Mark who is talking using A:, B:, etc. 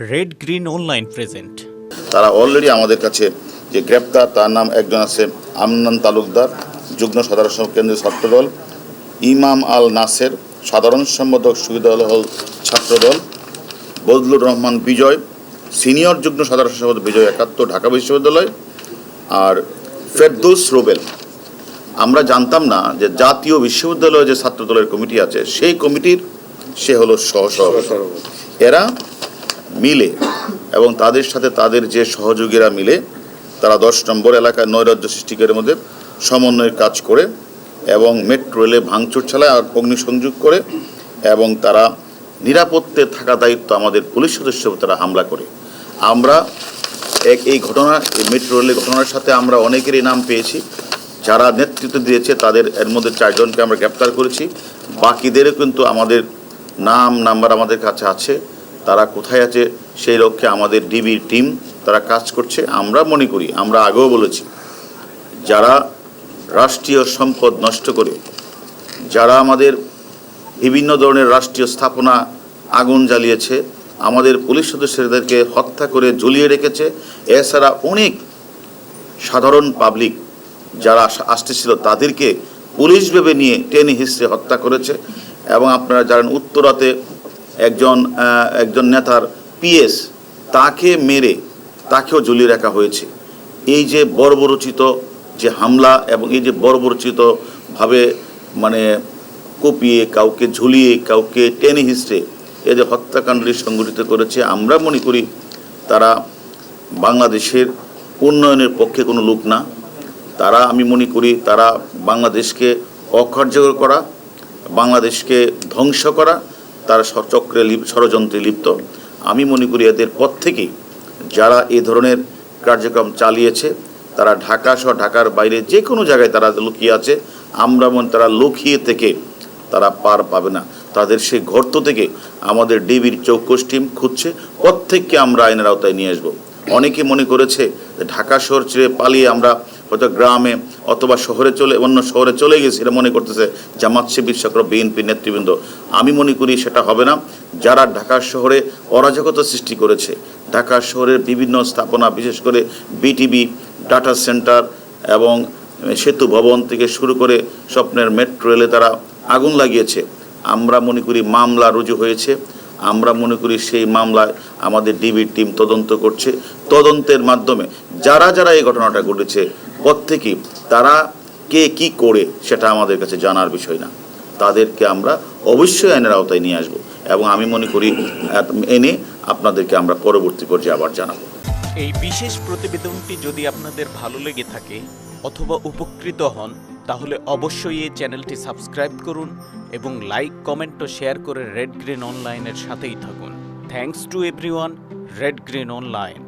A: Red green online present
B: তারা already আমাদের কাছে যে গ্রেপ্তার, তার নাম একজন আছে আমনান তালুকদার, যুগ্ম সাধারণ কেন্দ্রীয় ছাত্রদল। ইমাম আল নাসের সাধারণ সম্পাদক সুবিধাল হল ছাত্রদল। বদলুর রহমান বিজয়, সিনিয়র যুগ্ম সাধারণ সম্পাদক বিজয় একাত্তর, ঢাকা বিশ্ববিদ্যালয়। আর ফেরদৌস রোবেল। আমরা জানতাম না যে জাতীয় বিশ্ববিদ্যালয়ে যে ছাত্রদলের কমিটি আছে, সেই কমিটির সে হলো সহসভাপতি। এরা মিলে এবং তাদের সাথে তাদের যে সহযোগীরা মিলে তারা দশ নম্বর এলাকায় নৈরাজ্য সৃষ্টিকারের মধ্যে সমন্বয়ের কাজ করে এবং মেট্রো রেলে ভাঙচুর চালায় আর অগ্নিসংযোগ করে এবং তারা নিরাপত্তে থাকা দায়িত্ব আমাদের পুলিশ সদস্য তারা হামলা করে। আমরা এক এই ঘটনা, এই মেট্রো রেলের ঘটনার সাথে আমরা অনেকেরই নাম পেয়েছি। যারা নেতৃত্ব দিয়েছে তাদের এর মধ্যে চারজনকে আমরা গ্রেপ্তার করেছি। বাকিদেরও কিন্তু আমাদের নাম, নাম্বার আমাদের কাছে আছে। তারা কোথায় আছে, সেই লক্ষ্যে আমাদের ডিবির টিম তারা কাজ করছে। আমরা মনে করি, আমরা আগেও বলেছি, যারা রাষ্ট্রীয় সম্পদ নষ্ট করে, যারা আমাদের বিভিন্ন ধরনের রাষ্ট্রীয় স্থাপনা আগুন জ্বালিয়েছে, আমাদের পুলিশ সদস্যদেরকে হত্যা করে ঝুলিয়ে রেখেছে, এছাড়া অনেক সাধারণ পাবলিক যারা আস- আসতেছিল, তাদেরকে পুলিশ ভেবে নিয়ে টেনে হিসড়ে হত্যা করেছে। এবং আপনারা জানেন, উত্তরাতে একজন একজন নেতার পিএস তাকে মেরে তাকেও ঝুলিয়ে রাখা হয়েছে। এই যে বর্বরচিত যে হামলা এবং এই যে বর্বরচিতভাবে মানে কুপিয়ে, কাউকে ঝুলিয়ে, কাউকে টেনে হিসড়ে এই যে হত্যাকাণ্ডটি সংগঠিত করেছে, আমরা মনে করি তারা বাংলাদেশের উন্নয়নের পক্ষে কোনো লোক না। তারা, আমি মনে করি তারা বাংলাদেশকে অকার্যকর করা, বাংলাদেশকে ধ্বংস করা তারা চক্রে ষড়যন্ত্রে লিপ্ত। আমি মনে করি এদের পর থেকেই যারা এ ধরনের কার্যক্রম চালিয়েছে, তারা ঢাকা সহ ঢাকার বাইরে যে কোনো জায়গায় তারা লুকিয়ে আছে, আমরা মনে তারা লুকিয়ে থেকে তারা পার পাবে না। তাদের সেই গর্ত থেকে আমাদের ডিবির চৌকস টিম খুঁজছে, প্রত্যেককে আমরা আইনের আওতায় নিয়ে আসব। অনেকে মনে করেছে, ঢাকা শহর ছেড়ে পালিয়ে আমরা হয়তো গ্রামে অথবা শহরে চলে, অন্য শহরে চলে গেছি এটা মনে করতেছে, জামাত শিবির চক্র বিএনপি নেতৃবৃন্দ। আমি মনে করি সেটা হবে না। যারা ঢাকা শহরে অরাজকতা সৃষ্টি করেছে, ঢাকা শহরের বিভিন্ন স্থাপনা, বিশেষ করে বিটিবি ডাটা সেন্টার এবং সেতু ভবন থেকে শুরু করে স্বপ্নের মেট্রো রেলে তারা আগুন লাগিয়েছে। আমরা মনে করি মামলা রুজু হয়েছে। আমরা মনে করি সেই মামলায় আমাদের ডিবির টিম তদন্ত করছে। তদন্তের মাধ্যমে যারা যারা এই ঘটনাটা ঘটেছে প্রত্যেকেই, তারা কে কি করে সেটা আমাদের কাছে জানার বিষয় না। তাদেরকে আমরা অবশ্যই আইনের আওতায় নিয়ে আসব এবং আমি মনে করি এনে আপনাদেরকে আমরা পরবর্তী পর্যায়ে আবার জানাব।
A: এই বিশেষ প্রতিবেদনটি যদি আপনাদের ভালো লেগে থাকে অথবা উপকৃত হন, তাহলে অবশ্যই এই চ্যানেলটি সাবস্ক্রাইব করুন এবং লাইক, কমেন্ট ও শেয়ার করে রেড গ্রিন অনলাইনের সাথেই থাকুন। Thanks to everyone red green online